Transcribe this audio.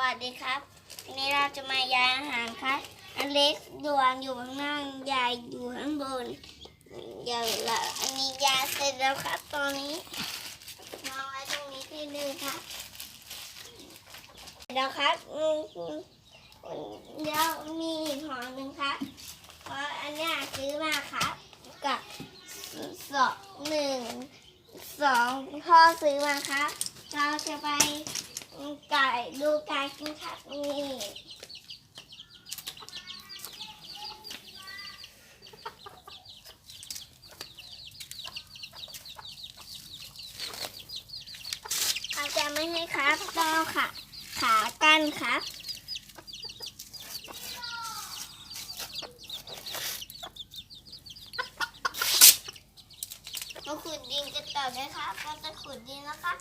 วัสดีครับวันนี้เราจะมายายอาหารครับ อันเล็กดวงอยู่ข้างล่างยายอยู่ข้างบนเดี๋ยวละอันนี้ยาเสร็จแล้วครับ ตอนนี้วางไว้ตรงนี้ทีนึงครับเสร็จแล้วครับเดี๋ยวมีอีกห่อหนึ่งครับเพราะอันนี้ซื้อมาครับกับสองหนึ่งสองพ่อซื้อมาครับ เราจะไป ไก่ดูไก่กินครับนี่เขาจะไม่ให้ครับต้องเอาขาขากันครับมาขุดดินกันต่อเลยครับเราจะขุดดินแล้วครับ